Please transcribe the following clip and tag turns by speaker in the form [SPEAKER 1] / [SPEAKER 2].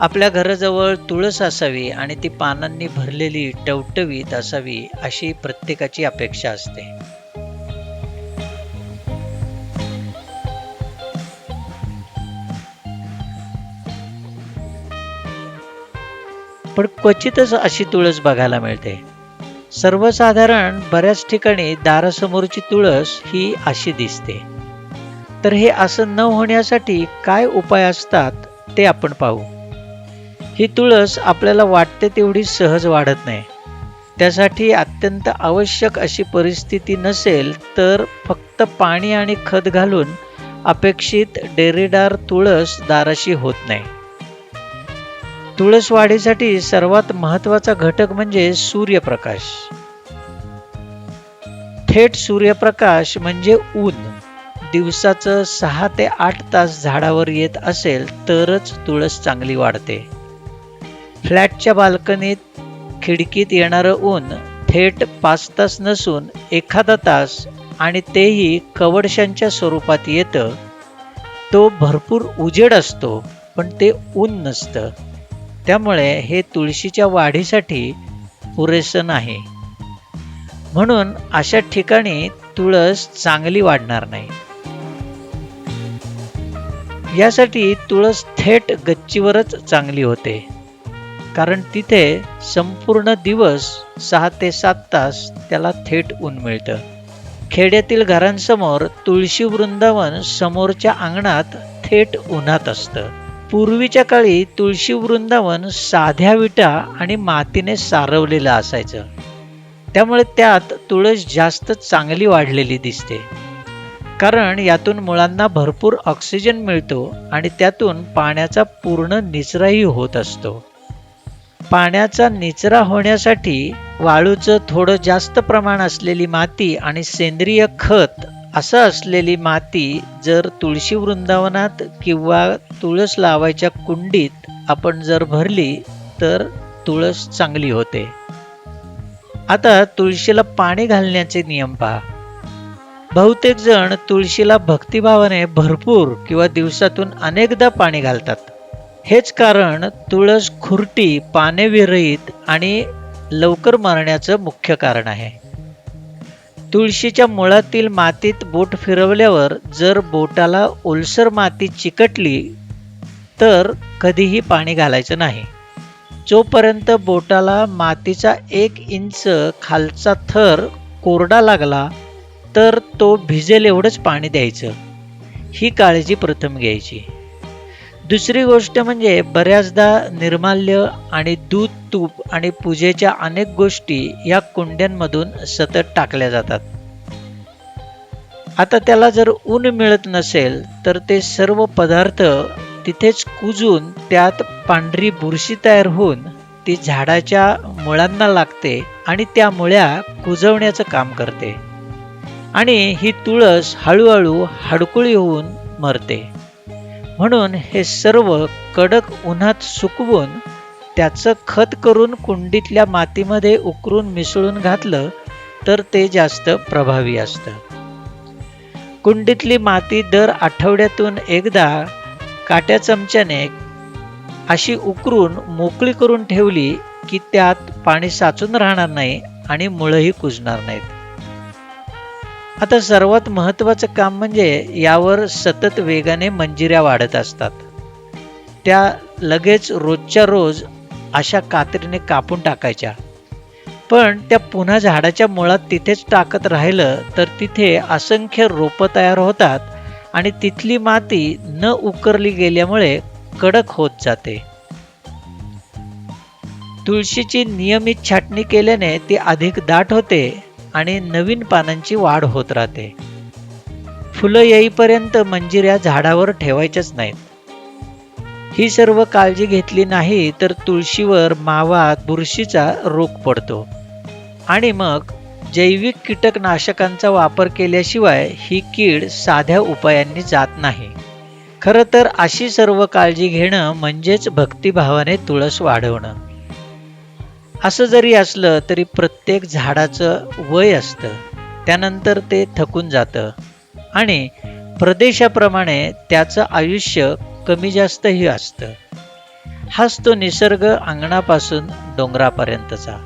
[SPEAKER 1] आपल्या घराजवळ तुळस असावी आणि ती पानांनी भरलेली टवटवीत असावी अशी प्रत्येकाची अपेक्षा असते. पण क्वचितच अशी तुळस बघायला मिळते. सर्वसाधारण बऱ्याच ठिकाणी दारासमोरची तुळस ही अशी दिसते. तर हे असं न होण्यासाठी काय उपाय असतात ते आपण पाहू. ही तुळस आपल्याला वाटते तेवढी सहज वाढत नाही. त्यासाठी अत्यंत आवश्यक अशी परिस्थिती नसेल तर फक्त पाणी आणि खत घालून अपेक्षित डेरेडार तुळस दाराशी होत नाही. तुळस वाढीसाठी सर्वात महत्त्वाचा घटक म्हणजे सूर्यप्रकाश. थेट सूर्यप्रकाश म्हणजे ऊन. दिवसाचं सहा ते आठ तास झाडावर येत असेल तरच तुळस चांगली वाढते. फ्लॅटच्या बाल्कनीत खिडकीत येणारं ऊन थेट पाच तास नसून एखादा तास आणि तेही कवडशांच्या स्वरूपात येतं. तो भरपूर उजेड असतो पण ते ऊन नसतं. त्यामुळे हे तुळशीच्या वाढीसाठी पुरेसं नाही. म्हणून अशा ठिकाणी तुळस चांगली वाढणार नाही. यासाठी तुळस थेट गच्चीवरच चांगली होते. कारण तिथे संपूर्ण दिवस सहा ते सात तास त्याला थेट ऊन मिळतं. खेड्यातील घरांसमोर तुळशी वृंदावन समोरच्या अंगणात थेट उन्हात असतं. पूर्वीच्या काळी तुळशी वृंदावन साध्या विटा आणि मातीने सारवलेलं असायचं. त्यामुळे त्यात तुळस जास्त चांगली वाढलेली दिसते. कारण यातून मुळांना भरपूर ऑक्सिजन मिळतो आणि त्यातून पाण्याचा पूर्ण निचराही होत असतो. पाण्याचा निचरा होण्यासाठी वाळूचं थोडं जास्त प्रमाण असलेली माती आणि सेंद्रिय खत असं असलेली माती जर तुळशी वृंदावनात किंवा तुळस लावायच्या कुंडीत आपण जर भरली तर तुळस चांगली होते. आता तुळशीला पाणी घालण्याचे नियम पहा. बहुतेक जण तुळशीला भक्तिभावाने भरपूर किंवा दिवसातून अनेकदा पाणी घालतात. हेच कारण तुळस खुरटी पाने विरहित आणि लवकर मरण्याचं मुख्य कारण आहे. तुळशीच्या मुळातील मातीत बोट फिरवल्यावर जर बोटाला ओलसर माती चिकटली तर कधीही पाणी घालायचं नाही. जोपर्यंत बोटाला मातीचा एक इंच खालचा थर कोरडा लागला तर तो भिजेल एवढंच पाणी द्यायचं. ही काळजी प्रथम घ्यायची. दुसरी गोष्ट म्हणजे बऱ्याचदा निर्माल्य आणि दूध तूप आणि पूजेच्या अनेक गोष्टी या कुंड्यांमधून सतत टाकल्या जातात. आता त्याला जर ऊन मिळत नसेल तर ते सर्व पदार्थ तिथेच कुजून त्यात पांढरी बुरशी तयार होऊन ती झाडाच्या मुळांना लागते आणि त्या मुळ्या कुजवण्याचं काम करते. आणि ही तुळस हळूहळू हडकुळी होऊन मरते. म्हणून हे सर्व कडक उन्हात सुकवून त्याचं खत करून कुंडीतल्या मातीमध्ये उकरून मिसळून घातलं तर ते जास्त प्रभावी असतं. कुंडीतली माती दर आठवड्यातून एकदा काट्या चमच्याने अशी उकरून मोकळी करून ठेवली की त्यात पाणी साचून राहणार नाही आणि मुळंही कुजणार नाहीत. आता सर्वात महत्त्वाचं काम म्हणजे यावर सतत वेगाने मंजिऱ्या वाढत असतात. त्या लगेच रोजच्या रोज अशा कात्रीने कापून टाकायच्या. पण त्या पुन्हा झाडाच्या मुळात तिथेच टाकत राहिलं तर तिथे असंख्य रोपं तयार होतात आणि तिथली माती न उकरली गेल्यामुळे कडक होत जाते. तुळशीची नियमित छाटणी केल्याने ती अधिक दाट होते आणि नवीन पानांची वाढ होत राहते. फुलं येईपर्यंत मंजिऱ्या झाडावर ठेवायच्याच नाहीत. ही सर्व काळजी घेतली नाही तर तुळशीवर मावा बुरशीचा रोग पडतो. आणि मग जैविक कीटकनाशकांचा वापर केल्याशिवाय ही कीड साध्या उपायांनी जात नाही. खरं तर अशी सर्व काळजी घेणं म्हणजेच भक्तिभावाने तुळस वाढवणं. असं जरी असलं तरी प्रत्येक झाडाचं वय असतं. त्यानंतर ते थकून जातं. आणि प्रदेशाप्रमाणे त्याचं आयुष्य कमी जास्तही असतं. हाच तो निसर्ग अंगणापासून डोंगरापर्यंतचा.